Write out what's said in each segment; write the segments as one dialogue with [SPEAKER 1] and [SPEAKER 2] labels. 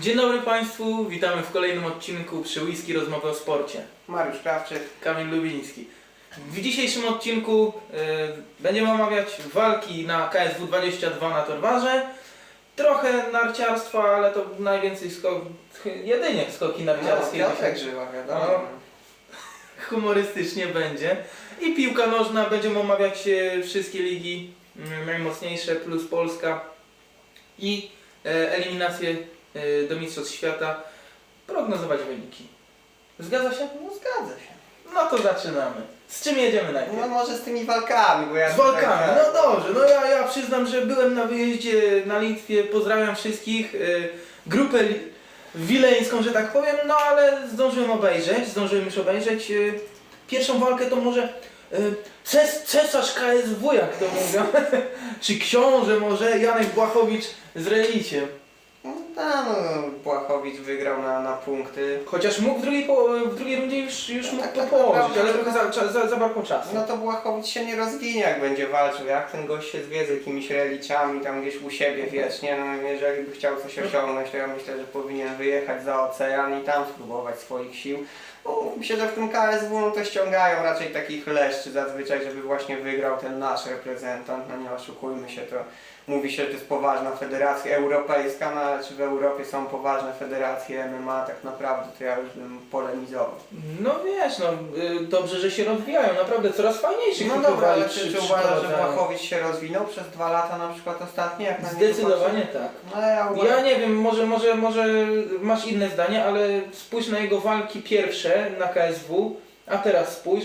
[SPEAKER 1] Dzień dobry Państwu, witamy w kolejnym odcinku przy Whisky Rozmowy o Sporcie.
[SPEAKER 2] Mariusz Krawczyk.
[SPEAKER 1] Kamil Lubiński. W dzisiejszym odcinku y, będziemy omawiać walki na KSW 22 na Torwarze. Trochę narciarstwa, ale to najwięcej skok, jedynie skoki
[SPEAKER 2] No,
[SPEAKER 1] narciarskie.
[SPEAKER 2] Piotrek
[SPEAKER 1] dzisiaj.
[SPEAKER 2] żyła, wiadomo.
[SPEAKER 1] No. Humorystycznie będzie. I piłka nożna, będziemy omawiać e, wszystkie ligi mm, najmocniejsze plus Polska i e, eliminacje e, do Mistrzostw Świata, prognozować wyniki. Zgadza się?
[SPEAKER 2] No zgadza się.
[SPEAKER 1] No to zaczynamy. Z czym jedziemy najpierw?
[SPEAKER 2] No może z tymi walkami, bo ja...
[SPEAKER 1] Z walkami, no dobrze, no ja, ja przyznam, że byłem na wyjeździe na Litwie, pozdrawiam wszystkich, y, grupę wileńską, że tak powiem, no ale zdążyłem obejrzeć, zdążyłem już obejrzeć. y, Pierwszą walkę to może y, ces, cesarz KSW, jak to mówią, czy książę może, Janek Błachowicz z Reliciem.
[SPEAKER 2] No tak, no Błachowicz wygrał na, na punkty.
[SPEAKER 1] Chociaż mógł w drugiej, po, w drugiej rundzie już, już mógł
[SPEAKER 2] tak,
[SPEAKER 1] to
[SPEAKER 2] tak
[SPEAKER 1] położyć,
[SPEAKER 2] naprawdę,
[SPEAKER 1] ale trochę za, za, zabrakło czasu.
[SPEAKER 2] No to Błachowicz się nie rozwinie, jak będzie walczył. Jak ten gość się zwie z jakimiś reliczami tam gdzieś u siebie wiecznie, no jeżeli by chciał coś osiągnąć, to ja myślę, że powinien wyjechać za ocean i tam spróbować swoich sił. No, myślę, że w tym KSW no to ściągają raczej takich leszczy zazwyczaj, żeby właśnie wygrał ten nasz reprezentant. No nie oszukujmy się, to mówi się, że to jest poważna federacja europejska, no ale czy w Europie są poważne federacje MMA, tak naprawdę to ja już bym polemizował.
[SPEAKER 1] No wiesz, no y, dobrze, że się rozwijają, naprawdę coraz fajniejszych
[SPEAKER 2] No dobra, ale czy, czy uważasz, że. Błachowicz się rozwinął przez dwa lata na przykład ostatnie? Jak na niego
[SPEAKER 1] Zdecydowanie
[SPEAKER 2] patrzę?
[SPEAKER 1] tak.
[SPEAKER 2] No ale ja uważam,
[SPEAKER 1] Ja nie wiem, może, może, może masz inne zdanie, ale spójrz na jego walki pierwsze na KSW, a teraz spójrz.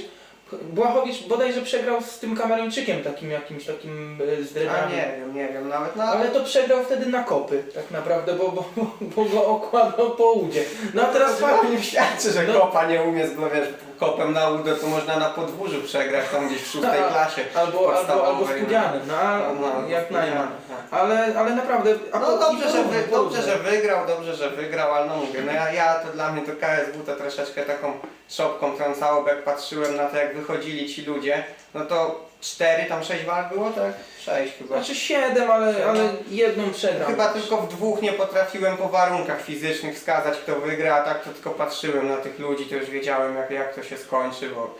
[SPEAKER 1] Błachowicz bodajże przegrał z tym Kameruńczykiem takim jakimś takim e, z
[SPEAKER 2] a nie wiem, nie wiem nawet, no
[SPEAKER 1] Ale to przegrał wtedy na kopy, tak naprawdę, bo, bo, bo go okładał po udzie. No a teraz
[SPEAKER 2] to
[SPEAKER 1] fakt,
[SPEAKER 2] nie świadczy, że
[SPEAKER 1] No.
[SPEAKER 2] kopa nie umie, bo wiesz, kopem na udo to można na podwórzu przegrać tam gdzieś w szóstej
[SPEAKER 1] Tak.
[SPEAKER 2] klasie.
[SPEAKER 1] albo, albo, albo
[SPEAKER 2] podstawowej,
[SPEAKER 1] studianym, no, a,
[SPEAKER 2] No, no,
[SPEAKER 1] jak najmniej.
[SPEAKER 2] tak.
[SPEAKER 1] Ale, ale naprawdę... a
[SPEAKER 2] No
[SPEAKER 1] po-
[SPEAKER 2] dobrze,
[SPEAKER 1] i
[SPEAKER 2] że, wy, dobrze, że wygrał, dobrze, że wygrał, ale no mówię, no ja, ja to dla mnie to KSW to troszeczkę taką szopką trącało, bo jak patrzyłem na to jak wychodzili ci ludzie, no to cztery, tam sześć walk było, tak? Sześć chyba.
[SPEAKER 1] Znaczy siedem, ale, ale jedną przegrał.
[SPEAKER 2] Chyba tylko w dwóch nie potrafiłem po warunkach fizycznych wskazać kto wygra, a tak to tylko patrzyłem na tych ludzi, to już wiedziałem jak, jak to się skończy, bo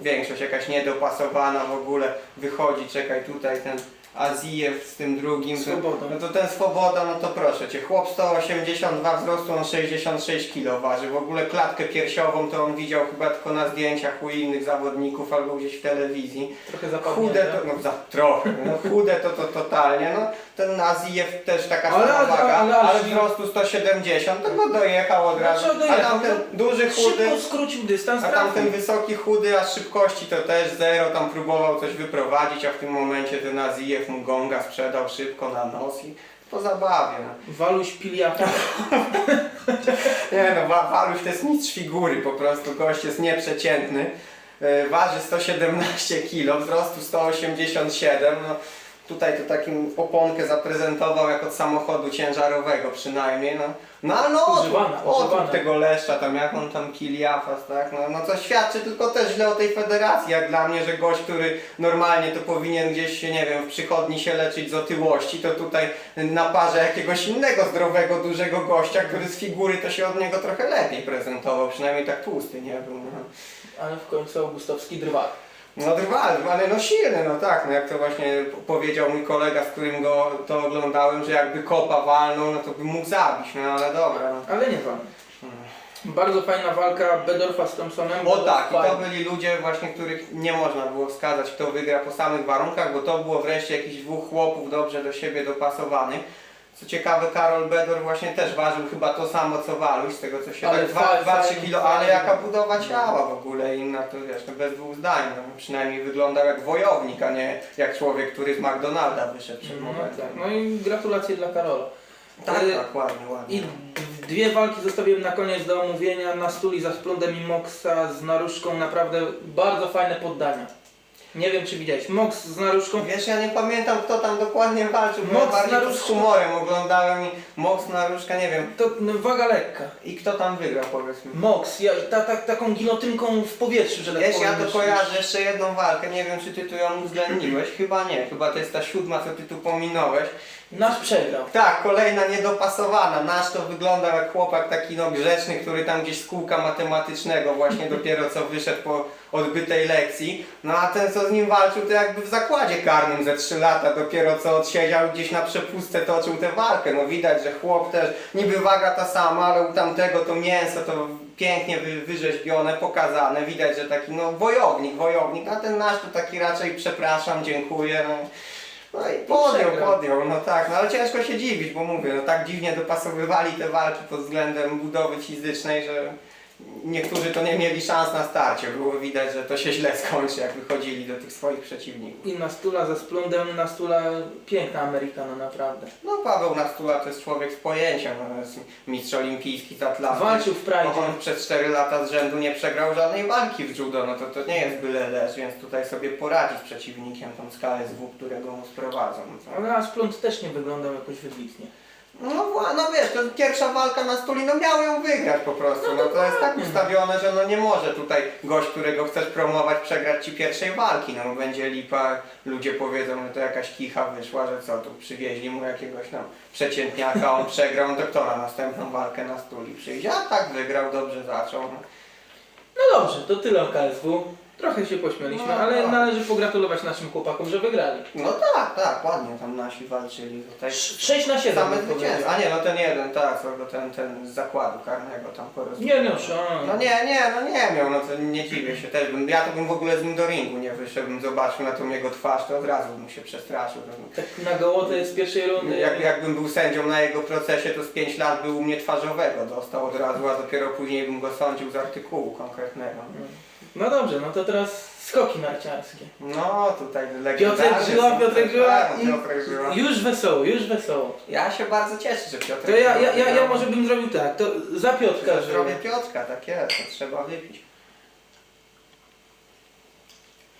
[SPEAKER 2] większość jakaś niedopasowana w ogóle wychodzi, czekaj tutaj ten Azijew z tym drugim, to,
[SPEAKER 1] Swobodą.
[SPEAKER 2] no to ten Swoboda, no to proszę Cię, chłop 182 wzrostu, on 66 kg waży, w ogóle klatkę piersiową to on widział chyba tylko na zdjęciach u innych zawodników albo gdzieś w telewizji.
[SPEAKER 1] Trochę zapadnięte.
[SPEAKER 2] Chude to, no za trochę, no chude to, to totalnie, no ten Azijew też taka
[SPEAKER 1] Ale-
[SPEAKER 2] sama
[SPEAKER 1] ale-
[SPEAKER 2] waga,
[SPEAKER 1] ale-
[SPEAKER 2] ale,
[SPEAKER 1] ale-
[SPEAKER 2] wzrostu 170, to go dojechał od razu,
[SPEAKER 1] Znaczy
[SPEAKER 2] a
[SPEAKER 1] dojechał,
[SPEAKER 2] tamten
[SPEAKER 1] no,
[SPEAKER 2] duży chudy,
[SPEAKER 1] Szybko skrócił dystans,
[SPEAKER 2] a
[SPEAKER 1] trafił.
[SPEAKER 2] tamten wysoki chudy, a szybkości to też zero, tam próbował coś wyprowadzić, a w tym momencie ten Azijew mu gonga sprzedał szybko na nos i po zabawie. No.
[SPEAKER 1] Waluś Piliaka.
[SPEAKER 2] Nie no, Wa- Waluś to jest mistrz figury, po prostu gość jest nieprzeciętny. E, Waży 117 kg, wzrostu 187. No, tutaj to takim oponkę zaprezentował jak od samochodu ciężarowego przynajmniej. No, no ale no
[SPEAKER 1] Używana,
[SPEAKER 2] tego leszcza tam, jak on tam kiliafas, tak? No, no to świadczy tylko też źle o tej federacji, jak dla mnie, że gość, który normalnie to powinien gdzieś, nie wiem, w przychodni się leczyć z otyłości, to tutaj na parze jakiegoś innego zdrowego, dużego gościa, który z figury to się od niego trochę lepiej prezentował, przynajmniej tak tłusty nie był. No.
[SPEAKER 1] Ale w końcu Augustowski drwal.
[SPEAKER 2] No drwal, ale no silny, no tak, no jak to właśnie powiedział mój kolega, z którym go to oglądałem, że jakby kopa walnął, no to by mógł zabić, no ale dobra. No.
[SPEAKER 1] Ale nie walny. Bardzo fajna walka Bedorfa z Thompsonem.
[SPEAKER 2] O
[SPEAKER 1] Bedorf
[SPEAKER 2] tak, i to
[SPEAKER 1] fajny.
[SPEAKER 2] byli ludzie właśnie, których nie można było wskazać, kto wygra po samych warunkach, bo to było wreszcie jakichś dwóch chłopów dobrze do siebie dopasowanych. Co ciekawe, Karol Bedor właśnie też ważył chyba to samo co Waluś, z tego co się
[SPEAKER 1] Ale
[SPEAKER 2] tak
[SPEAKER 1] fa-
[SPEAKER 2] 2-3
[SPEAKER 1] fajny,
[SPEAKER 2] kilo, ale jaka budowa ciała w ogóle inna, to wiesz, bez dwóch zdań, no, przynajmniej wyglądał jak wojownik, a nie jak człowiek, który z McDonalda wyszedł przed
[SPEAKER 1] No,
[SPEAKER 2] momentem.
[SPEAKER 1] tak. no i gratulacje dla Karola.
[SPEAKER 2] tak,
[SPEAKER 1] Y,
[SPEAKER 2] tak, ładnie, ładnie.
[SPEAKER 1] I dwie walki zostawiłem na koniec do omówienia. Na stuli za Splundem i Moxa z Naruszką. Naprawdę bardzo fajne poddania. Nie wiem czy widziałeś. Mox z Naruszką.
[SPEAKER 2] Wiesz, ja nie pamiętam kto tam dokładnie walczył, bo
[SPEAKER 1] Moc
[SPEAKER 2] ja bardziej to z
[SPEAKER 1] Naruszka.
[SPEAKER 2] humorem oglądałem i Moc Naruszka, nie wiem.
[SPEAKER 1] To no, waga lekka.
[SPEAKER 2] I kto tam wygrał, powiedz mi?
[SPEAKER 1] Mox, ja, ta, ta, taką gilotynką w powietrzu, że tak
[SPEAKER 2] Wiesz, ja
[SPEAKER 1] powiem,
[SPEAKER 2] to kojarzę jeszcze jedną walkę, nie wiem czy ty tu ją uwzględniłeś, chyba nie, chyba to jest ta siódma, co ty tu pominąłeś.
[SPEAKER 1] Nasz przegrał.
[SPEAKER 2] Tak, kolejna niedopasowana. Nasz to wyglądał jak chłopak taki no grzeczny, który tam gdzieś z kółka matematycznego właśnie dopiero co wyszedł po odbytej lekcji. No a ten co z nim walczył to jakby w zakładzie karnym ze 3 lata dopiero co odsiedział gdzieś na przepustce toczył tę walkę. No widać, że chłop też niby waga ta sama, ale u tamtego to mięso to pięknie wy, wyrzeźbione, pokazane. Widać, że taki no wojownik, wojownik, a ten nasz to taki raczej przepraszam, dziękuję. No. No i podjął,
[SPEAKER 1] przegrał.
[SPEAKER 2] podjął, no tak, no ale ciężko się dziwić, bo mówię, no tak dziwnie dopasowywali te walki pod względem budowy fizycznej, że niektórzy to nie mieli szans na starcie. Było widać, że to się źle skończy, jak wychodzili do tych swoich przeciwników.
[SPEAKER 1] I Nastula ze splądem, Nastula piękna Amerykana, naprawdę.
[SPEAKER 2] No Paweł Nastula to jest człowiek z pojęciem, no, jest mistrz olimpijski z Atlanty.
[SPEAKER 1] Walczył w Prajdzie.
[SPEAKER 2] On przez 4 lata z rzędu nie przegrał żadnej walki w judo, no to to nie jest byle leż, więc tutaj sobie poradzi z przeciwnikiem, tą skalę z którego mu sprowadzą. No
[SPEAKER 1] Ale nasz pląd też nie wyglądał jakoś wybitnie.
[SPEAKER 2] No, wła- no wiesz, to pierwsza walka na stuli, no miał ją wygrać po prostu. No to jest tak ustawione, że no nie może tutaj gość, którego chcesz promować, przegrać ci pierwszej walki. No będzie lipa, ludzie powiedzą, że to jakaś kicha wyszła, że co, tu przywieźli mu jakiegoś tam przeciętniaka, on przegrał, no to kto na następną walkę na stuli przyjdzie? A tak wygrał, dobrze zaczął. No.
[SPEAKER 1] No dobrze, to tyle o KSW. Trochę się pośmialiśmy,
[SPEAKER 2] No,
[SPEAKER 1] ale
[SPEAKER 2] tak.
[SPEAKER 1] należy pogratulować naszym chłopakom, że wygrali.
[SPEAKER 2] no tak, tak, ładnie tam nasi walczyli tutaj.
[SPEAKER 1] 6 na 7.
[SPEAKER 2] Same zwycięstwa. A nie, no ten jeden, tak, co go ten, ten z zakładu karnego tam porozmawiał.
[SPEAKER 1] Nie no, szan.
[SPEAKER 2] No nie, nie, no nie miał, no to nie dziwię się też. Bym, ja to bym w ogóle z nim do ringu nie wyszedł, bym zobaczył na tą jego twarz, to od razu bym się przestraszył. To-
[SPEAKER 1] Tak na gołotę z pierwszej rundy.
[SPEAKER 2] Jak, jakbym był sędzią na jego procesie, to z 5 lat był u mnie twarzowego, dostał od razu, a dopiero później bym go sądził z artykułu konkretnego.
[SPEAKER 1] No dobrze, no to teraz skoki narciarskie.
[SPEAKER 2] No tutaj legendarny.
[SPEAKER 1] Piotrek Żyła, Piotrek Żyła
[SPEAKER 2] Tak,
[SPEAKER 1] i
[SPEAKER 2] Piotrek Żyła.
[SPEAKER 1] już wesoło, już wesoło.
[SPEAKER 2] Ja się bardzo cieszę, że Piotrek
[SPEAKER 1] To ja, ja, ja, ja może bym zrobił tak, to za Piotrka, że...
[SPEAKER 2] zdrowie Piotrka, tak jest, to trzeba wypić.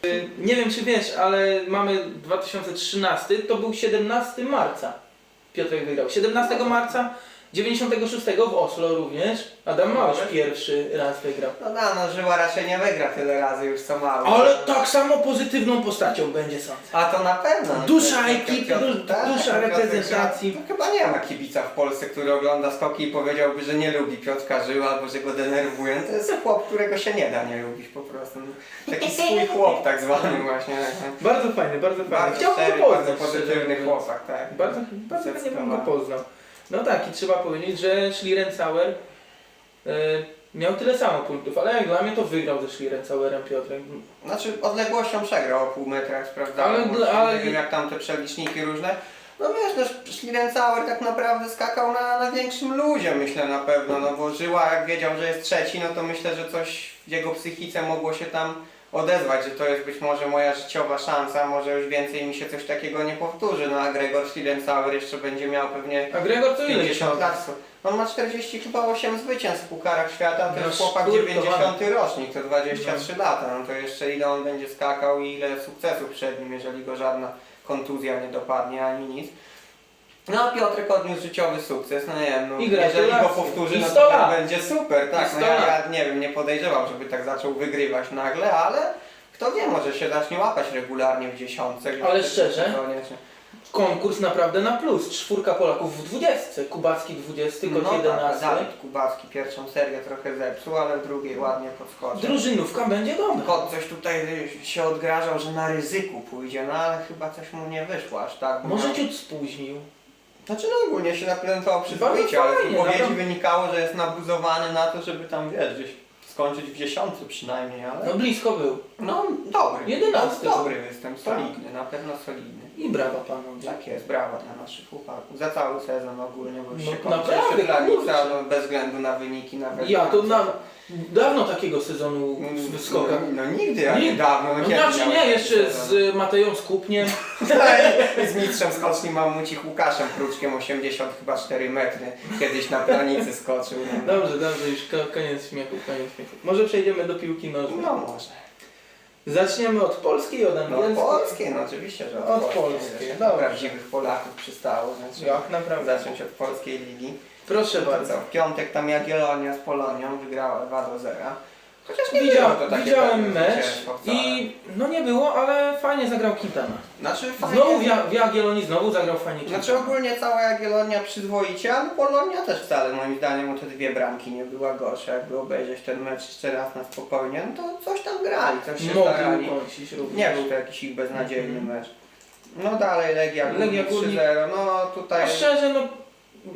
[SPEAKER 1] Y, Nie wiem czy wiesz, ale mamy 2013, to był 17 marca. Piotrek wygrał. 17 marca 96 w Oslo również. Adam Małysz pierwszy raz wygrał.
[SPEAKER 2] No da, no Żyła raczej nie wygra tyle razy już co mały.
[SPEAKER 1] Ale tak samo pozytywną postacią będzie sądzę.
[SPEAKER 2] A to na pewno.
[SPEAKER 1] Dusza
[SPEAKER 2] Piotr-
[SPEAKER 1] ekipy,
[SPEAKER 2] Piotr-
[SPEAKER 1] du-
[SPEAKER 2] tak,
[SPEAKER 1] dusza
[SPEAKER 2] Piotr
[SPEAKER 1] reprezentacji.
[SPEAKER 2] To chyba nie ma kibica w Polsce, który ogląda skoki i powiedziałby, że nie lubi Piotrka Żyła albo że go denerwuje. To jest chłop, którego się nie da nie lubić po prostu. Taki swój chłop tak zwany właśnie.
[SPEAKER 1] Bardzo fajny, bardzo fajny.
[SPEAKER 2] Bardzo
[SPEAKER 1] Chciałbym
[SPEAKER 2] szczery,
[SPEAKER 1] go
[SPEAKER 2] bardzo
[SPEAKER 1] poznać. szczerze
[SPEAKER 2] pozytywny
[SPEAKER 1] mówiąc.
[SPEAKER 2] chłopak, tak.
[SPEAKER 1] Bardzo, bardzo chętnie bym go
[SPEAKER 2] Zdecydowanie.
[SPEAKER 1] poznał. No tak, i trzeba powiedzieć, że Schlierencauer e, miał tyle samo punktów, ale jak dla mnie to wygrał ze Schlierencauerem Piotrek.
[SPEAKER 2] Znaczy odległością przegrał o pół metra, sprawdzałem.
[SPEAKER 1] Ale dla- ale-
[SPEAKER 2] Nie wiem jak tam te przeliczniki różne. No wiesz, no Schlierencauer tak naprawdę skakał na, na większym luzie, myślę na pewno, no bo Żyła jak wiedział, że jest trzeci, no to myślę, że coś w jego psychice mogło się tam odezwać, że to jest być może moja życiowa szansa, może już więcej mi się coś takiego nie powtórzy, no a Gregor Schlierencauer jeszcze będzie miał pewnie
[SPEAKER 1] A Gregor to ile
[SPEAKER 2] 50 lat. On ma 40 chyba 8 zwycięstw w Pucharach Świata, to
[SPEAKER 1] No
[SPEAKER 2] jest chłopak
[SPEAKER 1] szturkowany.
[SPEAKER 2] 90 rocznik, to 23 lata, no to jeszcze ile on będzie skakał i ile sukcesów przed nim, jeżeli go żadna kontuzja nie dopadnie ani nic. No a Piotrek odniósł życiowy sukces, no nie wiem, no,
[SPEAKER 1] I
[SPEAKER 2] jeżeli go
[SPEAKER 1] gratulacje.
[SPEAKER 2] powtórzy,
[SPEAKER 1] I
[SPEAKER 2] no
[SPEAKER 1] 100
[SPEAKER 2] to
[SPEAKER 1] lat.
[SPEAKER 2] będzie super, tak,
[SPEAKER 1] I
[SPEAKER 2] no
[SPEAKER 1] 100
[SPEAKER 2] ja, ja nie wiem, nie podejrzewał, żeby tak zaczął wygrywać nagle, ale kto wie, może się zacznie łapać regularnie w dziesiątce. gdzieś
[SPEAKER 1] Ale
[SPEAKER 2] w
[SPEAKER 1] szczerze?
[SPEAKER 2] sezonie, czy-
[SPEAKER 1] Konkurs naprawdę na plus. Czwórka Polaków w 20. Kubacki 20, Kot
[SPEAKER 2] No tak,
[SPEAKER 1] 11.
[SPEAKER 2] Dawid Kubacki pierwszą serię trochę zepsuł, ale w drugiej ładnie podskoczył.
[SPEAKER 1] Drużynówka będzie dobra.
[SPEAKER 2] Kot coś tutaj y, się odgrażał, że na ryzyku pójdzie, no ale chyba coś mu nie wyszło aż tak. bo
[SPEAKER 1] Może
[SPEAKER 2] miał-
[SPEAKER 1] ciut spóźnił.
[SPEAKER 2] Znaczy no ogólnie się
[SPEAKER 1] Bardzo
[SPEAKER 2] przyzwoicie, ale z
[SPEAKER 1] fajnie,
[SPEAKER 2] wypowiedzi
[SPEAKER 1] naprawdę.
[SPEAKER 2] wynikało, że jest nabuzowany na to, żeby tam wiesz, gdzieś skończyć w dziesiątce przynajmniej, ale
[SPEAKER 1] No blisko był.
[SPEAKER 2] no dobry.
[SPEAKER 1] Jedenasty.
[SPEAKER 2] Dobry występ, solidny, na pewno solidny.
[SPEAKER 1] I brawa panowie.
[SPEAKER 2] Tak jest, brawa dla naszych chłopaków. Za cały sezon ogólnie, bo już
[SPEAKER 1] No
[SPEAKER 2] się kończy
[SPEAKER 1] naprawdę,
[SPEAKER 2] jeszcze planica,
[SPEAKER 1] kurczę.
[SPEAKER 2] no, bez względu na wyniki nawet.
[SPEAKER 1] Ja to na, dawno takiego sezonu w skokach.
[SPEAKER 2] No, no nigdy, a
[SPEAKER 1] Nigdy.
[SPEAKER 2] niedawno. No,
[SPEAKER 1] No
[SPEAKER 2] kiedy
[SPEAKER 1] znaczy nie, jeszcze
[SPEAKER 2] sezon?
[SPEAKER 1] z Mateją Skupniem.
[SPEAKER 2] z mistrzem skoczni Mamucich Łukaszem Kruczkiem 80 chyba 4 metry. Kiedyś na planicy skoczył. No,
[SPEAKER 1] Dobrze, dobrze, już ko- koniec śmiechu, koniec śmiechu. Może przejdziemy do piłki nożnej.
[SPEAKER 2] no może.
[SPEAKER 1] Zaczniemy od polskiej, od
[SPEAKER 2] No
[SPEAKER 1] angielskiej.
[SPEAKER 2] polskie, no oczywiście, że
[SPEAKER 1] Od polskiej, dobrze.
[SPEAKER 2] Prawdziwych Polaków przystało. Znaczy,
[SPEAKER 1] Jak naprawdę.
[SPEAKER 2] Zacząć od polskiej ligi.
[SPEAKER 1] Proszę
[SPEAKER 2] to
[SPEAKER 1] bardzo.
[SPEAKER 2] co, w piątek tam Jagiellonia z Polonią wygrała 2 do 0. Chociaż nie
[SPEAKER 1] Widział,
[SPEAKER 2] było to takie
[SPEAKER 1] widziałem
[SPEAKER 2] pewne
[SPEAKER 1] mecz
[SPEAKER 2] zwycięstwo wcale.
[SPEAKER 1] i no nie było, ale fajnie zagrał Quintana.
[SPEAKER 2] Znaczy fajnie...
[SPEAKER 1] Znowu w Jagiellonii znowu zagrał fajnie Quintana.
[SPEAKER 2] Znaczy ogólnie cała Jagiellonia przyzwoicie, ale Polonia też wcale moim zdaniem o te dwie bramki nie była gorsza. Jakby obejrzeć ten mecz jeszcze raz na spokojnie, no to coś tam grali, coś się
[SPEAKER 1] Mogli
[SPEAKER 2] starali.
[SPEAKER 1] ukończyć również.
[SPEAKER 2] Nie był to jakiś ich beznadziejny
[SPEAKER 1] Mhm.
[SPEAKER 2] mecz. No dalej Legia,
[SPEAKER 1] Legia
[SPEAKER 2] Górnik
[SPEAKER 1] Górnik.
[SPEAKER 2] 3-0, no tutaj...
[SPEAKER 1] A szczerze, no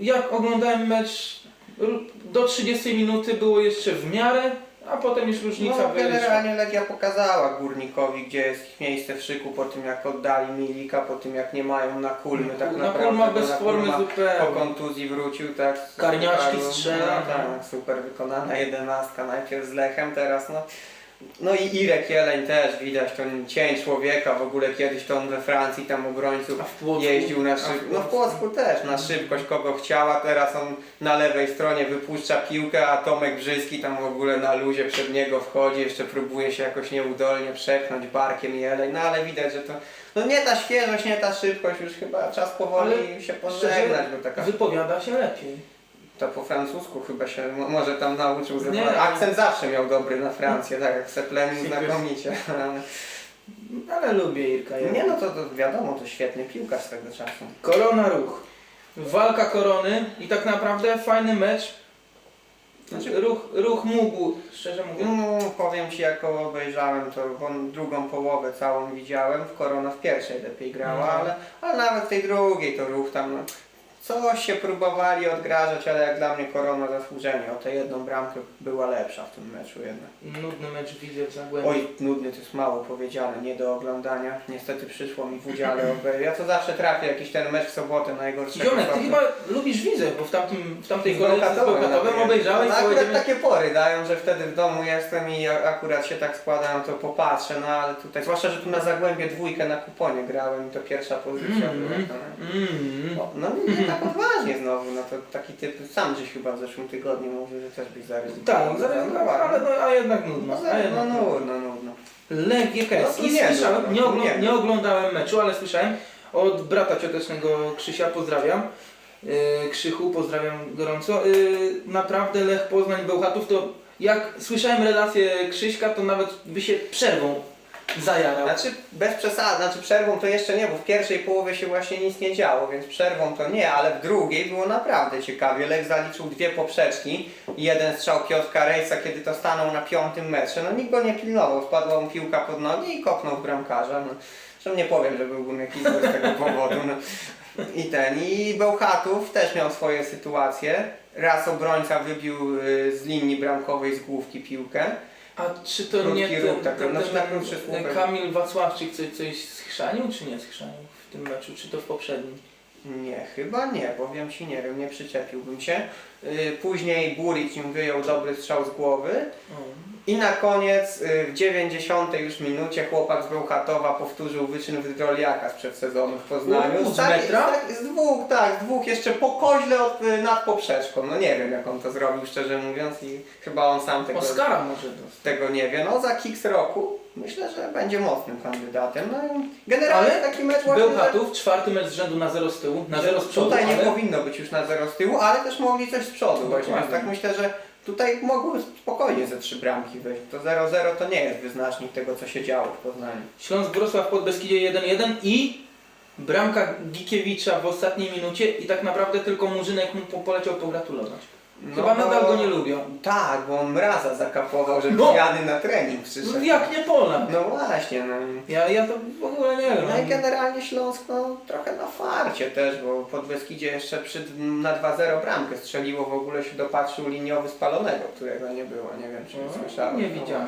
[SPEAKER 1] jak oglądałem mecz r- do 30 minuty było jeszcze w miarę, a potem już różnica
[SPEAKER 2] No
[SPEAKER 1] wyszła.
[SPEAKER 2] generalnie Legia pokazała Górnikowi, gdzie jest ich miejsce w szyku po tym jak oddali Milika, po tym jak nie mają na kulmy tak
[SPEAKER 1] na
[SPEAKER 2] naprawdę.
[SPEAKER 1] Kulma
[SPEAKER 2] bo
[SPEAKER 1] bez
[SPEAKER 2] na
[SPEAKER 1] formy
[SPEAKER 2] Kulma Po
[SPEAKER 1] zupełnie.
[SPEAKER 2] kontuzji wrócił, tak?
[SPEAKER 1] Karniaczki strzela.
[SPEAKER 2] No, tak, super wykonana jedenastka, najpierw z Lechem, teraz no. No i Irek Jeleń też widać, ten cień człowieka, w ogóle kiedyś to on we Francji tam obrońców
[SPEAKER 1] A w Płocku?
[SPEAKER 2] jeździł na szybkość, no w?
[SPEAKER 1] Płocku
[SPEAKER 2] też, na szybkość kogo chciała, teraz on na lewej stronie wypuszcza piłkę, a Tomek Brzyski tam w ogóle na luzie przed niego wchodzi, jeszcze próbuje się jakoś nieudolnie przepchnąć barkiem Jeleń, no ale widać, że to no nie ta świeżość, nie ta szybkość, już chyba czas powoli
[SPEAKER 1] Ale
[SPEAKER 2] się pożegnać, bo taka
[SPEAKER 1] Wypowiada się lepiej.
[SPEAKER 2] To po francusku chyba się mo- może tam nauczył.
[SPEAKER 1] Nie.
[SPEAKER 2] Nie. Akcent zawsze miał dobry na Francję, tak jak
[SPEAKER 1] Dziękuję.
[SPEAKER 2] znakomicie.
[SPEAKER 1] Ale lubię Irka. ja.
[SPEAKER 2] Nie no to, to wiadomo, to świetny piłkarz swego czasu.
[SPEAKER 1] Korona ruch. Walka korony i tak naprawdę fajny mecz.
[SPEAKER 2] Znaczy-
[SPEAKER 1] Ruch, ruch mógł, szczerze mówiąc.
[SPEAKER 2] No, powiem Ci, jak obejrzałem, to won- drugą połowę całą widziałem, w Korona w pierwszej lepiej grała,
[SPEAKER 1] Mhm.
[SPEAKER 2] ale, ale nawet w tej drugiej to ruch tam, no, coś się próbowali odgrażać, ale jak dla mnie Korona zasłużenie o tę jedną bramkę była lepsza w tym meczu jednak.
[SPEAKER 1] Nudny mecz widzę w Zagłębiu.
[SPEAKER 2] Oj, nudny to jest mało powiedziane, nie do oglądania. Niestety przyszło mi w udziale obejrzeć. Ja to zawsze trafię jakiś ten mecz w sobotę najgorszego.
[SPEAKER 1] Ziomek, ty chyba lubisz widzę, bo w, tamtym, w tamtej kolejce z
[SPEAKER 2] nawet.
[SPEAKER 1] obejrzałeś
[SPEAKER 2] no, akurat
[SPEAKER 1] powiedziałem,
[SPEAKER 2] takie pory dają, że wtedy w domu jestem i akurat się tak składa, no to popatrzę, no ale tutaj, zwłaszcza, że tu na Zagłębie dwójkę na kuponie grałem i to pierwsza pozycja
[SPEAKER 1] Mm.
[SPEAKER 2] była. To,
[SPEAKER 1] mm,
[SPEAKER 2] no, no nie tak odważnie znowu, no to taki typ, sam żeś chyba w zeszłym tygodniu mówił, że też byś zaryzykował.
[SPEAKER 1] tak, zareagował, ale no, a jednak nudno.
[SPEAKER 2] No,
[SPEAKER 1] a
[SPEAKER 2] no,
[SPEAKER 1] jednak
[SPEAKER 2] no,
[SPEAKER 1] nudno.
[SPEAKER 2] nudno, nudno.
[SPEAKER 1] Legię
[SPEAKER 2] No
[SPEAKER 1] KS.
[SPEAKER 2] to
[SPEAKER 1] I
[SPEAKER 2] nie,
[SPEAKER 1] słyszałem,
[SPEAKER 2] no,
[SPEAKER 1] nie,
[SPEAKER 2] no,
[SPEAKER 1] ogl-
[SPEAKER 2] nie.
[SPEAKER 1] nie oglądałem meczu, ale słyszałem od brata ciotecznego Krzysia, pozdrawiam. Yy, Krzychu, pozdrawiam gorąco. Yy, naprawdę Lech Poznań Bełchatów to jak słyszałem relację Krzyśka, to nawet by się przerwą zajarał.
[SPEAKER 2] Znaczy bez przesady, znaczy przerwą to jeszcze nie, bo w pierwszej połowie się właśnie nic nie działo, więc przerwą to nie, ale w drugiej było naprawdę ciekawie. Lech zaliczył dwie poprzeczki, jeden strzał Piotrka Rejsa, kiedy to stanął na piątym metrze. No nikt go nie pilnował, spadła mu piłka pod nogi i kopnął w bramkarza. No, zresztą nie powiem, że byłbym jakiś z tego powodu. No. I ten, i Bełchatów też miał swoje sytuacje. Raz obrońca wybił y, z linii bramkowej z główki piłkę.
[SPEAKER 1] A czy to
[SPEAKER 2] Krótki
[SPEAKER 1] nie ten,
[SPEAKER 2] ruch, tak,
[SPEAKER 1] ten,
[SPEAKER 2] znaczy
[SPEAKER 1] ten,
[SPEAKER 2] na krótszy słupek.
[SPEAKER 1] ten Kamil Wacławczyk coś, coś schrzanił, czy nie schrzanił w tym meczu, czy to w poprzednim?
[SPEAKER 2] Nie, chyba nie, powiem Ci, nie wiem, nie przyczepiłbym się. Yy, później Buric im wyjął dobry strzał z głowy.
[SPEAKER 1] O.
[SPEAKER 2] I na koniec, yy, w 90 już minucie, chłopak z Bełchatowa powtórzył wyczyn Wydroliaka sprzed sezonu w Poznaniu.
[SPEAKER 1] U, z metra?
[SPEAKER 2] z, z dwóch, tak, z dwóch, jeszcze po koźle od, y, nad poprzeczką. No nie wiem, jak on to zrobił, szczerze mówiąc, i chyba on sam tego,
[SPEAKER 1] Oscara może dostać.
[SPEAKER 2] tego nie wie. No za Kiks roku myślę, że będzie mocnym kandydatem. No i generalnie
[SPEAKER 1] Ale
[SPEAKER 2] taki mecz właśnie...
[SPEAKER 1] Bełchatów, czwarty mecz z rzędu na zero z tyłu, na zero z przodu,
[SPEAKER 2] Tutaj nie
[SPEAKER 1] ale...
[SPEAKER 2] powinno być już na zero z tyłu, ale też mogli coś z przodu.
[SPEAKER 1] Dokładnie.
[SPEAKER 2] Więc tak myślę, że tutaj mogły spokojnie ze trzy bramki wyjść. To 0-0 to nie jest wyznacznik tego, co się działo w Poznaniu.
[SPEAKER 1] Śląsk Wrocław pod Beskidzie 1-1 i bramka Gikiewicza w ostatniej minucie i tak naprawdę tylko Murzynek mu po- poleciał pogratulować. Chyba
[SPEAKER 2] No,
[SPEAKER 1] nadal
[SPEAKER 2] bo-
[SPEAKER 1] go nie lubią.
[SPEAKER 2] Tak, bo on mraza zakapował, że
[SPEAKER 1] No.
[SPEAKER 2] pijany na trening przyszedł.
[SPEAKER 1] No, jak nie Polak?
[SPEAKER 2] No właśnie, no.
[SPEAKER 1] Ja, ja to w ogóle nie wiem.
[SPEAKER 2] No i generalnie Śląsk no, trochę na farcie też, bo pod Beskidzie jeszcze przy, na 2-0 bramkę strzeliło, w ogóle się dopatrzył liniowy spalonego, którego nie było, nie wiem czy
[SPEAKER 1] No,
[SPEAKER 2] słyszałem.
[SPEAKER 1] nie
[SPEAKER 2] No
[SPEAKER 1] widziałem.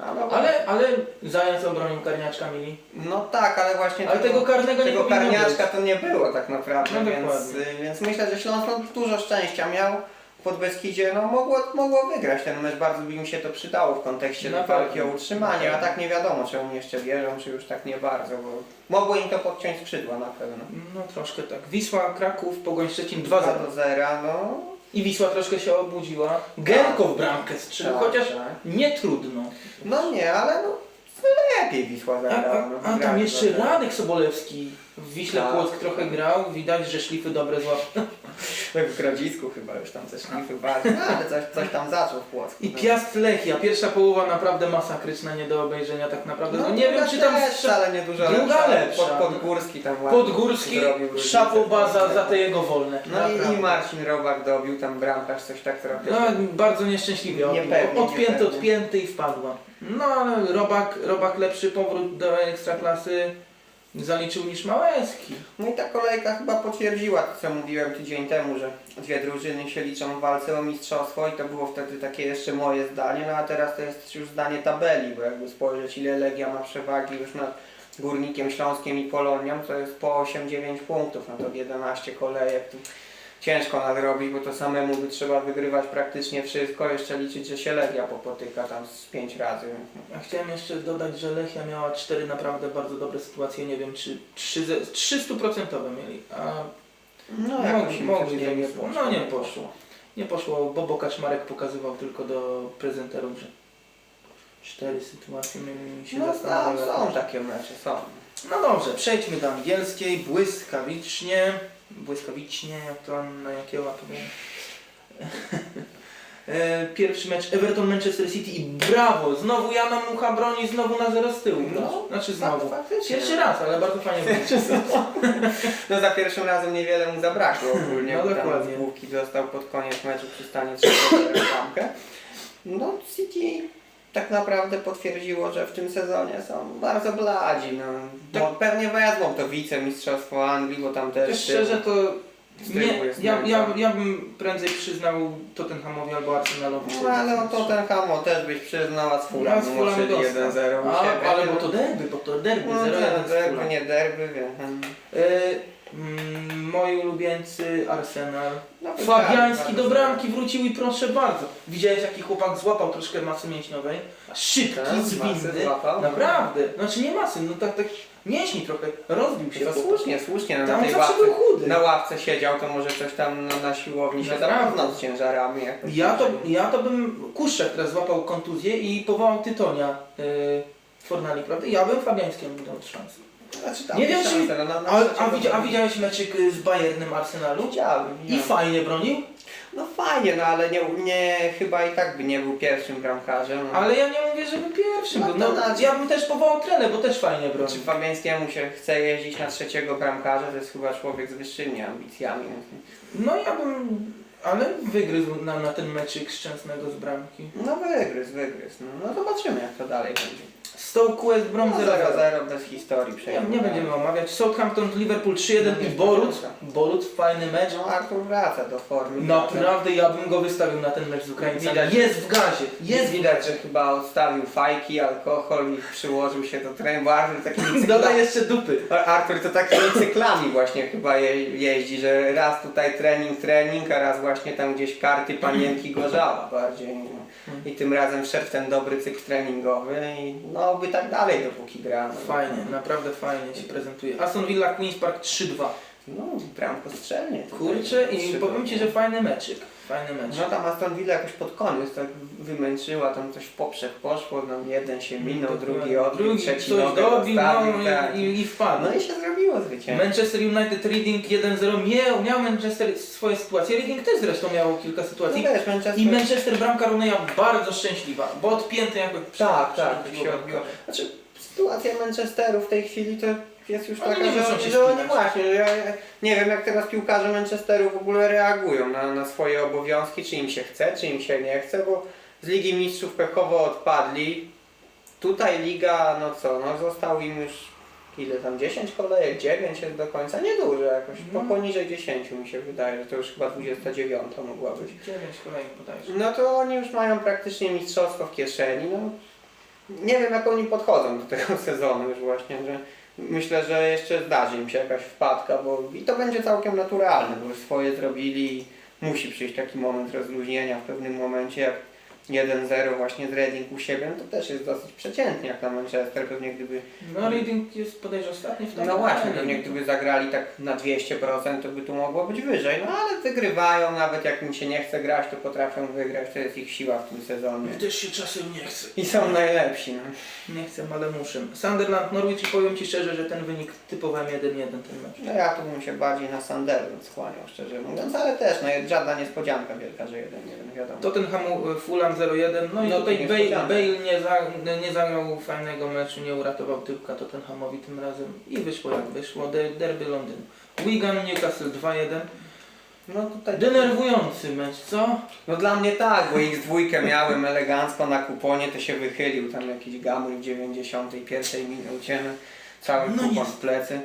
[SPEAKER 2] no,
[SPEAKER 1] Ale, ale Zając obronił karniaczka mili.
[SPEAKER 2] No tak, ale właśnie
[SPEAKER 1] Ale tego karnego nie
[SPEAKER 2] tego
[SPEAKER 1] powinno
[SPEAKER 2] karniaczka to nie było tak naprawdę,
[SPEAKER 1] No
[SPEAKER 2] więc,
[SPEAKER 1] dokładnie.
[SPEAKER 2] y, więc myślę, że Śląsk no, dużo szczęścia miał. Pod Beskidzie no, mogło, mogło wygrać ten mecz, bardzo by im się to przydało w kontekście
[SPEAKER 1] Na
[SPEAKER 2] tej walki
[SPEAKER 1] pewno.
[SPEAKER 2] o utrzymanie, a tak nie wiadomo, czy oni jeszcze wierzą, czy już tak nie bardzo, bo mogło im to podciąć skrzydła na pewno.
[SPEAKER 1] No troszkę tak. Wisła, Kraków, Pogoń Szczecin
[SPEAKER 2] 2
[SPEAKER 1] 2-0.
[SPEAKER 2] do 0, no.
[SPEAKER 1] I Wisła troszkę się obudziła. Genko w bramkę strzelił,
[SPEAKER 2] Tak,
[SPEAKER 1] chociaż
[SPEAKER 2] tak.
[SPEAKER 1] nie trudno.
[SPEAKER 2] No nie, ale no, lepiej Wisła
[SPEAKER 1] A,
[SPEAKER 2] zagrała.
[SPEAKER 1] a,
[SPEAKER 2] no,
[SPEAKER 1] a tam
[SPEAKER 2] wygrali
[SPEAKER 1] jeszcze. Radek Sobolewski w Wiśle
[SPEAKER 2] Tak.
[SPEAKER 1] Płock trochę grał, widać, że szlify dobre złapał.
[SPEAKER 2] Tak w Grodzisku chyba już tam szlify bardziej, no, ale coś, coś tam zaczął w Płocku.
[SPEAKER 1] I
[SPEAKER 2] no.
[SPEAKER 1] Piast Lechia, pierwsza połowa naprawdę masakryczna, nie do obejrzenia tak naprawdę. No, nie wiem
[SPEAKER 2] druga
[SPEAKER 1] czy tam
[SPEAKER 2] też
[SPEAKER 1] strze-
[SPEAKER 2] wcale nie dużo
[SPEAKER 1] druga
[SPEAKER 2] lepsza. Pod, Podgórski tam ładnie
[SPEAKER 1] Podgórski,
[SPEAKER 2] zrobił różnicę.
[SPEAKER 1] szapobaza za te jego wolne.
[SPEAKER 2] No i,
[SPEAKER 1] Naprawdę.
[SPEAKER 2] i Marcin Robak dobił tam bramkarz, coś tak trochę.
[SPEAKER 1] No, bardzo nieszczęśliwie.
[SPEAKER 2] Niepewnie,
[SPEAKER 1] Odpięty,
[SPEAKER 2] niepewnie.
[SPEAKER 1] odpięty i wpadła. No ale Robak, Robak lepszy powrót do ekstraklasy zaliczył niż Małeski.
[SPEAKER 2] No i ta kolejka chyba potwierdziła to, co mówiłem tydzień temu, że dwie drużyny się liczą w walce o mistrzostwo i to było wtedy takie jeszcze moje zdanie, no a teraz to jest już zdanie tabeli, bo jakby spojrzeć ile Legia ma przewagi już nad Górnikiem Śląskiem i Polonią, to jest po 8-9 punktów, no to 11 kolejek. Ciężko nadrobić, bo to samemu by trzeba wygrywać praktycznie wszystko, jeszcze liczyć, że się Legia popotyka tam z 5 razy.
[SPEAKER 1] A chciałem jeszcze dodać, że Lechia miała cztery naprawdę bardzo dobre sytuacje, nie wiem czy trzy ze- 300% mieli, a
[SPEAKER 2] No
[SPEAKER 1] Mogli- mogli to
[SPEAKER 2] nie
[SPEAKER 1] nie-
[SPEAKER 2] poszło.
[SPEAKER 1] no nie poszło. nie poszło, Bobo Kaczmarek pokazywał tylko do prezenterów, że cztery sytuacje mieli się
[SPEAKER 2] No
[SPEAKER 1] zastanawiać.
[SPEAKER 2] są takie mecze, są.
[SPEAKER 1] No dobrze, przejdźmy do angielskiej, błyskawicznie, błyskawicznie, jak to na jakiego powiem. E, Pierwszy mecz Everton Manchester City i brawo! Znowu Jana Mucha broni znowu na zero z tyłu.
[SPEAKER 2] No,
[SPEAKER 1] znaczy znowu.
[SPEAKER 2] Fak- faktycznie.
[SPEAKER 1] Pierwszy raz, ale bardzo fajnie było.
[SPEAKER 2] No za pierwszym razem niewiele mu zabrakło ogólnie,
[SPEAKER 1] No
[SPEAKER 2] bo tam z główki dostał pod koniec meczu przy stanie 3 bramkę. No City tak naprawdę potwierdziło, że w tym sezonie są bardzo bladzi. No.
[SPEAKER 1] Tak.
[SPEAKER 2] Bo pewnie wezmą to wicemistrzostwo Anglii, bo tam też...
[SPEAKER 1] Też szczerze to nie,
[SPEAKER 2] jest
[SPEAKER 1] ja, ja, ja bym prędzej przyznał Tottenhamowi albo Arsenalowi.
[SPEAKER 2] No ale o Tottenhamu też byś przyznał, a z Fulham
[SPEAKER 1] z
[SPEAKER 2] no,
[SPEAKER 1] Fulham
[SPEAKER 2] czyli
[SPEAKER 1] dostał.
[SPEAKER 2] 1-0 u siebie.
[SPEAKER 1] ale
[SPEAKER 2] no.
[SPEAKER 1] bo to derby, bo to derby,
[SPEAKER 2] No,
[SPEAKER 1] 0-1
[SPEAKER 2] nie,
[SPEAKER 1] z
[SPEAKER 2] derby, nie derby, wiem.
[SPEAKER 1] E, mm, moi ulubieńcy Arsenal.
[SPEAKER 2] No,
[SPEAKER 1] Fabiański
[SPEAKER 2] tak,
[SPEAKER 1] do
[SPEAKER 2] bardzo.
[SPEAKER 1] bramki wrócił i proszę bardzo. Widziałeś jaki chłopak złapał troszkę masy mięśniowej? Szybki,
[SPEAKER 2] Tak, masy
[SPEAKER 1] zwinny.
[SPEAKER 2] złapał.
[SPEAKER 1] Naprawdę. Znaczy nie masy, no tak, tak mięśni trochę. Rozbił się
[SPEAKER 2] To
[SPEAKER 1] chłopak.
[SPEAKER 2] słusznie, słusznie. No, na
[SPEAKER 1] Tam
[SPEAKER 2] tej
[SPEAKER 1] zawsze
[SPEAKER 2] ławce,
[SPEAKER 1] był chudy.
[SPEAKER 2] na ławce siedział, to może coś tam no, na siłowni się
[SPEAKER 1] Naprawdę.
[SPEAKER 2] z ciężarami. Jakoś
[SPEAKER 1] Ja to, ja to bym Kuszczak teraz złapał kontuzję i powołał Tytonia yy, Fornali, prawda? Ja bym Fabiańskiemu dał szansę.
[SPEAKER 2] Znaczy, tam
[SPEAKER 1] Nie wiem, czy-
[SPEAKER 2] szansa, no, na, na
[SPEAKER 1] A, a,
[SPEAKER 2] trzeciego
[SPEAKER 1] a widziałeś meczyk y, z Bayernem Arsenalu?
[SPEAKER 2] Widziałem,
[SPEAKER 1] I
[SPEAKER 2] widziałem.
[SPEAKER 1] fajnie bronił?
[SPEAKER 2] No fajnie, no ale nie, nie, chyba i tak by nie był pierwszym bramkarzem. No.
[SPEAKER 1] Ale ja nie mówię, żeby pierwszy
[SPEAKER 2] No
[SPEAKER 1] był.
[SPEAKER 2] to
[SPEAKER 1] No,
[SPEAKER 2] znaczy-
[SPEAKER 1] ja bym też powołał trenę, bo też fajnie
[SPEAKER 2] Czy
[SPEAKER 1] bronił.
[SPEAKER 2] Fabiańskiemu się chce jeździć na trzeciego bramkarza, to jest chyba człowiek z wyższymi ambicjami.
[SPEAKER 1] No ja bym... Ale wygryzł nam na ten meczyk szczęsnego z bramki.
[SPEAKER 2] No wygryz, wygryz. No, no zobaczymy jak to dalej będzie.
[SPEAKER 1] Stoke West Brom
[SPEAKER 2] No
[SPEAKER 1] 0-0.
[SPEAKER 2] 0-0 bez historii
[SPEAKER 1] Nie, nie będziemy omawiać. Southampton Liverpool 3-1
[SPEAKER 2] No,
[SPEAKER 1] i
[SPEAKER 2] wraca.
[SPEAKER 1] Boruc, fajny mecz.
[SPEAKER 2] No Artur wraca do formy.
[SPEAKER 1] Naprawdę ja bym go wystawił na ten mecz z Ukraińcami.
[SPEAKER 2] Widać.
[SPEAKER 1] Jest w gazie.
[SPEAKER 2] Jest
[SPEAKER 1] Jest
[SPEAKER 2] widać, że chyba odstawił fajki, alkohol i przyłożył się do trenu, bo Artur takimi
[SPEAKER 1] Dodaj
[SPEAKER 2] cyklami,
[SPEAKER 1] jeszcze dupy.
[SPEAKER 2] Artur to takimi cyklami właśnie chyba je, jeździ, że raz tutaj trening, trening, a raz właśnie tam gdzieś karty panienki gorzała bardziej. no. I tym razem wszedł ten dobry cykl treningowy i no by tak dalej dopóki gra. No.
[SPEAKER 1] Fajnie, naprawdę fajnie się prezentuje. Aston Villa Queen's Park 3-2.
[SPEAKER 2] No, bramko strzelnie.
[SPEAKER 1] Kurczę i powiem Ci, że fajny meczyk. Fajny mecz.
[SPEAKER 2] No tam Aston Villa jakoś pod koniec tak wymęczyła, tam coś w poprzek poszło, no jeden się minął, drugi odbił,
[SPEAKER 1] Drugi
[SPEAKER 2] trzeci
[SPEAKER 1] coś
[SPEAKER 2] nogę
[SPEAKER 1] dobił no,
[SPEAKER 2] dostawił, tak.
[SPEAKER 1] i, i, wpadł.
[SPEAKER 2] No i się zrobiło zwycięstwo.
[SPEAKER 1] Manchester United Reading 1-0. Miał, miał Manchester swoje sytuacje. Reading też zresztą miał kilka
[SPEAKER 2] No
[SPEAKER 1] sytuacji.
[SPEAKER 2] wiesz, Manchester...
[SPEAKER 1] I Manchester bramka Roneya bardzo szczęśliwa, bo odpięty jakoś
[SPEAKER 2] Tak, tak, się odbiło. Znaczy, sytuacja Manchesteru w tej chwili to jest już
[SPEAKER 1] Oni
[SPEAKER 2] taka,
[SPEAKER 1] nie muszą
[SPEAKER 2] że,
[SPEAKER 1] się
[SPEAKER 2] że oni
[SPEAKER 1] spinać.
[SPEAKER 2] właśnie, że ja nie wiem jak teraz piłkarze Manchesteru w ogóle reagują na, na swoje obowiązki, czy im się chce, czy im się nie chce, bo z Ligi Mistrzów pechowo odpadli. Tutaj Liga, no co, no został im już ile tam, 10 kolejek, 9 jest do końca, niedużo jakoś, po
[SPEAKER 1] No.
[SPEAKER 2] poniżej 10 mi się wydaje, że to już chyba 29 mogła być.
[SPEAKER 1] 9 kolejnych bodajże.
[SPEAKER 2] No to oni już mają praktycznie mistrzostwo w kieszeni. No, nie wiem jak oni podchodzą do tego sezonu już właśnie, że myślę, że jeszcze zdarzy im się jakaś wpadka, bo i to będzie całkiem naturalne, bo już swoje zrobili i musi przyjść taki moment rozluźnienia w pewnym momencie, jak 1-0 właśnie z Reading u siebie, no to też jest dosyć przeciętnie jak na Manchester. Pewnie gdyby,
[SPEAKER 1] No Reading jest podejrzewam ostatni w
[SPEAKER 2] no właśnie, pewnie gdyby zagrali tak na 200% to by tu mogło być wyżej. No ale wygrywają, nawet jak im się nie chce grać, to potrafią wygrać. To jest ich siła w tym sezonie.
[SPEAKER 1] Mnie też się czasem nie chce.
[SPEAKER 2] I są najlepsi. No.
[SPEAKER 1] Nie chcę, ale muszę. Sunderland, Norwich i powiem Ci szczerze, że ten wynik typowałem 1-1 ten mecz.
[SPEAKER 2] No ja tu bym się bardziej na Sunderland skłaniał, szczerze mówiąc, ale też no, jest żadna niespodzianka wielka, że jeden, jeden wiadomo.
[SPEAKER 1] Tottenhamu e, Fulham 0-1, no i
[SPEAKER 2] No
[SPEAKER 1] tutaj Bale. Bale nie, za, nie zagrał fajnego meczu, nie uratował tyłka Tottenhamowi tym razem i wyszło jak wyszło, De, derby Londyn. Wigan, Newcastle 2-1.
[SPEAKER 2] No tutaj
[SPEAKER 1] Denerwujący mecz, co?
[SPEAKER 2] No dla mnie tak, bo ich dwójkę miałem elegancko na kuponie, to się wychylił tam jakiś Gamuł w 91 minucie, no, cały
[SPEAKER 1] No
[SPEAKER 2] kupon w plecy.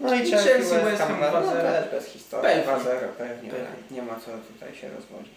[SPEAKER 2] No i Chelsea,
[SPEAKER 1] Chelsea, West
[SPEAKER 2] Ham,
[SPEAKER 1] Ham
[SPEAKER 2] no
[SPEAKER 1] 2-0.
[SPEAKER 2] też bez historii,
[SPEAKER 1] Pewnie.
[SPEAKER 2] 2-0 pewnie,
[SPEAKER 1] Pewnie.
[SPEAKER 2] nie ma co tutaj się rozwodzić.